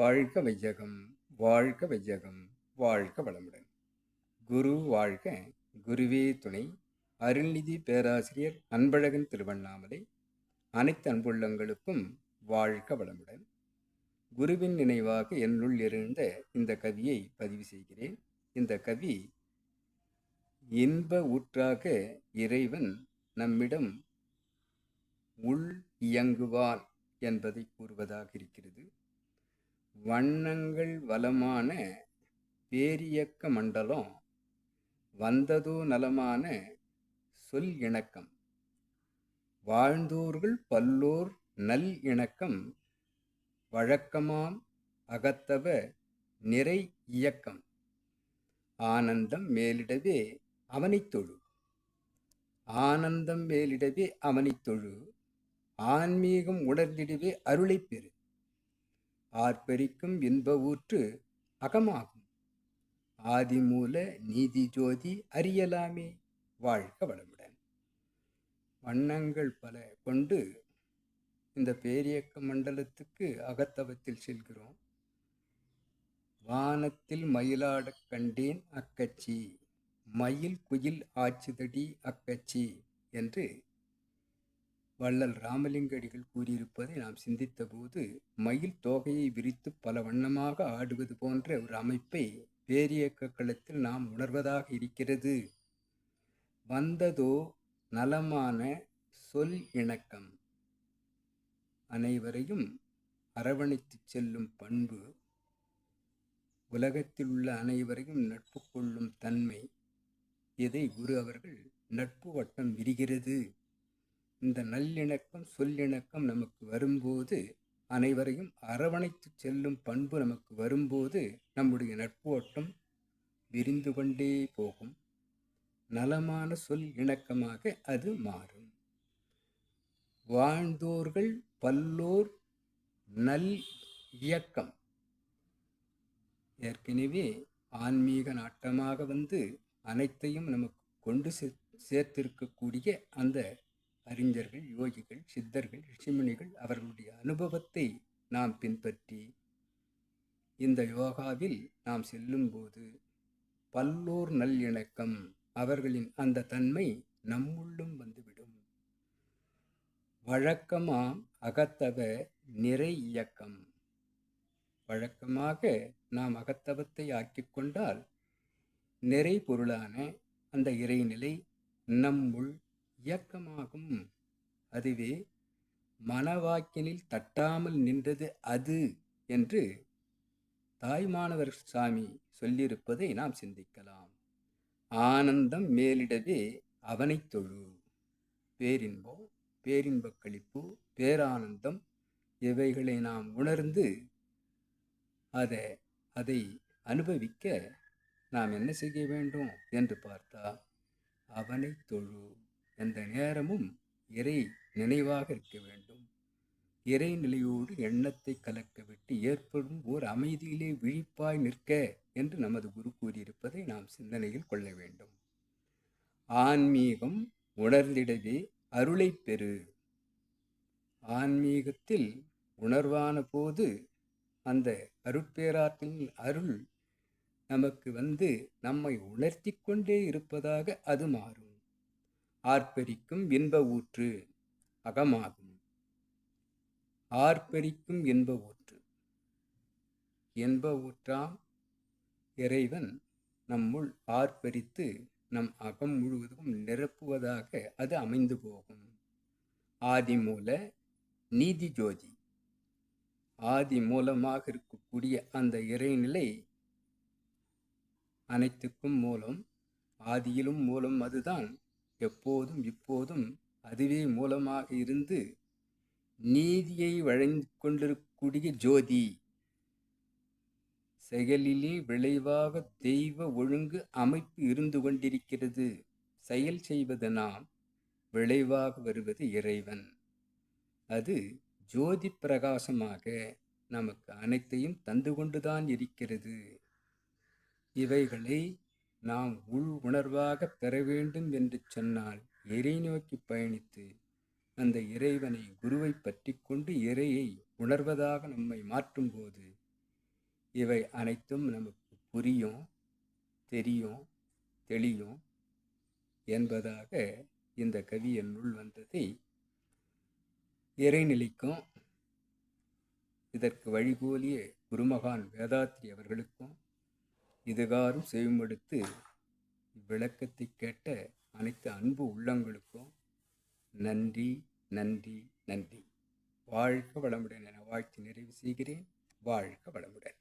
வாழ்க வையகம் வாழ்க வையகம் வாழ்க வளமுடன். குரு வாழ்க குருவே துணை. அருள்நிதி பேராசிரியர் அன்பழகன் திருவண்ணாமலை. அனைத்து அன்புள்ளங்களுக்கும் வாழ்க வளமுடன். குருவின் நினைவாக என்னுள் இருந்த இந்த கவியை பதிவு செய்கிறேன். இந்த கவி இன்ப ஊற்றாக இறைவன் நம்மிடம் உள் இயங்குவான் என்பதை கூறுவதாக இருக்கிறது. வண்ணங்கள் வளமான பேரியக்க மண்டலம் வந்ததோ நலமான சொல் இணக்கம். வாழ்ந்தோர்கள் பல்லோர் நல் இணக்கம் வழக்கமாம் அகத்தவ நிறை இயக்கம். ஆனந்தம் மேலிடவே அவனைத் தொழு. ஆனந்தம் மேலிடவே அவனைத் தொழு. ஆன்மீகம் உணர்ந்திடவே அருளைப் பெறு. ஆர்ப்பரிக்கும் இன்ப ஊற்று அகமாகும். ஆதிமூல நீதி ஜோதி அறியலாமே வாழ்க வளமுடன். வண்ணங்கள் பல கொண்டு இந்த பேரியக்க மண்டலத்துக்கு அகத்தவத்தில் செல்கிறோம். வானத்தில் மயிலாடக் கண்டேன் அக்கச்சி மயில் குயில் ஆச்சுதடி அக்கச்சி என்று வள்ளல் ராமலிங்கடிகள் கூறியிருப்பதை நாம் சிந்தித்தபோது மயில் தோகையை விரித்து பல வண்ணமாக ஆடுவது போன்ற ஒரு அமைப்பை பேரியக்க களத்தில் நாம் உணர்வதாக இருக்கிறது. வந்ததோ நலமான சொல் இணக்கம். அனைவரையும் அரவணைத்துச் செல்லும் பண்பு உலகத்தில் உள்ள அனைவரையும் நட்பு கொள்ளும் தன்மை இதை குரு அவர்கள் நட்பு வட்டம் விரிகிறது. இந்த நல்லிணக்கம் சொல்லிணக்கம் நமக்கு வரும்போது அனைவரையும் அரவணைத்து செல்லும் பண்பு நமக்கு வரும்போது நம்முடைய நட்போட்டம் விரிந்து கொண்டே போகும். நலமான சொல் இணக்கமாக அது மாறும். வாழ்ந்தோர்கள் பல்லோர் நல் இயக்கம். ஏற்கனவே ஆன்மீக நாட்டமாக வந்து அனைத்தையும் நமக்கு கொண்டு சே சேர்த்திருக்கக்கூடிய அந்த அறிஞர்கள் யோகிகள் சித்தர்கள் ரிஷிமுனிகள் அவர்களுடைய அனுபவத்தை நாம் பின்பற்றி இந்த யோகாவில் நாம் செல்லும்போது பல்லோர் நல்லிணக்கம் அவர்களின் அந்த தன்மை நம்முள்ளும் வந்துவிடும். வழக்கமாம் அகத்தவ நிறை இயக்கம். வழக்கமாக நாம் அகத்தவத்தை ஆக்கிக்கொண்டால் நிறை பொருளான அந்த இறைநிலை நம்முள் இயக்கமாகும். அதுவே மனவாக்கினில் தட்டாமல் நின்றது அது என்று தாய்மானவர் சாமி சொல்லியிருப்பதை நாம் சிந்திக்கலாம். ஆனந்தம் மேலிடவே அவனைத் தொழு. பேரின்பம் பேரின்பக் கழிப்பு பேரானந்தம் இவைகளை நாம் உணர்ந்து அதை அதை அனுபவிக்க நாம் என்ன செய்ய வேண்டும் என்று பார்த்தா அவனை தொழு. எந்த நேரமும் இறை நினைவாக இருக்க வேண்டும். இறை நிலையோடு எண்ணத்தை கலக்கவிட்டு ஏற்படும் ஓர் அமைதியிலே விழிப்பாய் நிற்க என்று நமது குரு கூறியிருப்பதை நாம் சிந்தனையில் கொள்ள வேண்டும். ஆன்மீகம் உணர்ந்திடவே அருளை பெறு. ஆன்மீகத்தில் உணர்வான போது அந்த அருட்பேராற்றின் அருள் நமக்கு வந்து நம்மை உணர்த்தி கொண்டே இருப்பதாக அது மாறும். ஆர்ப்பரிக்கும் இன்ப ஊற்று அகமாகும். ஆர்ப்பரிக்கும் இன்ப ஊற்று. இன்ப ஊற்றாம் இறைவன் நம்முள் ஆர்ப்பரித்து நம் அகம் முழுவதும் நிரப்புவதாக அது அமைந்து போகும். ஆதி மூல நீதி ஜோதி. ஆதி மூலமாக இருக்கக்கூடிய அந்த இறைநிலை அனைத்துக்கும் மூலம் ஆதியிலும் மூலம் அதுதான் எப்போதும் இப்போதும் அதுவே மூலமாக இருந்து நீதியை வழங்கி கொண்டிருக்கக்கூடிய ஜோதி. செயலிலே விளைவாக தெய்வ ஒழுங்கு அமைப்பு இருந்து கொண்டிருக்கிறது. செயல் செய்வது நாம் விளைவாக வருவது இறைவன். அது ஜோதி பிரகாசமாக நமக்கு அனைத்தையும் தந்து கொண்டுதான் இருக்கிறது. இவைகளை நாம் உள் உணர்வாக பெற வேண்டும் என்று சொன்னால் இறை நோக்கி பயணித்து அந்த இறைவனை குருவை பற்றி கொண்டு இறையை உணர்வதாக நம்மை மாற்றும்போது இவை அனைத்தும் நமக்கு புரியும் தெரியும் தெளியும் என்பதாக இந்த கவி என்னுள் வந்ததை இறைநிலைக்கும் இதற்கு வழிகோலிய குருமகான் வேதாத்ரி அவர்களுக்கும் இதுகாரும் செவிமடுத்து இவ்விளக்கத்தை கேட்ட அனைத்து அன்பு உள்ளங்களுக்கும் நன்றி நன்றி நன்றி. வாழ்க வளமுடன் என வாழ்த்து நிறைவு செய்கிறேன். வாழ்க வளமுடன்.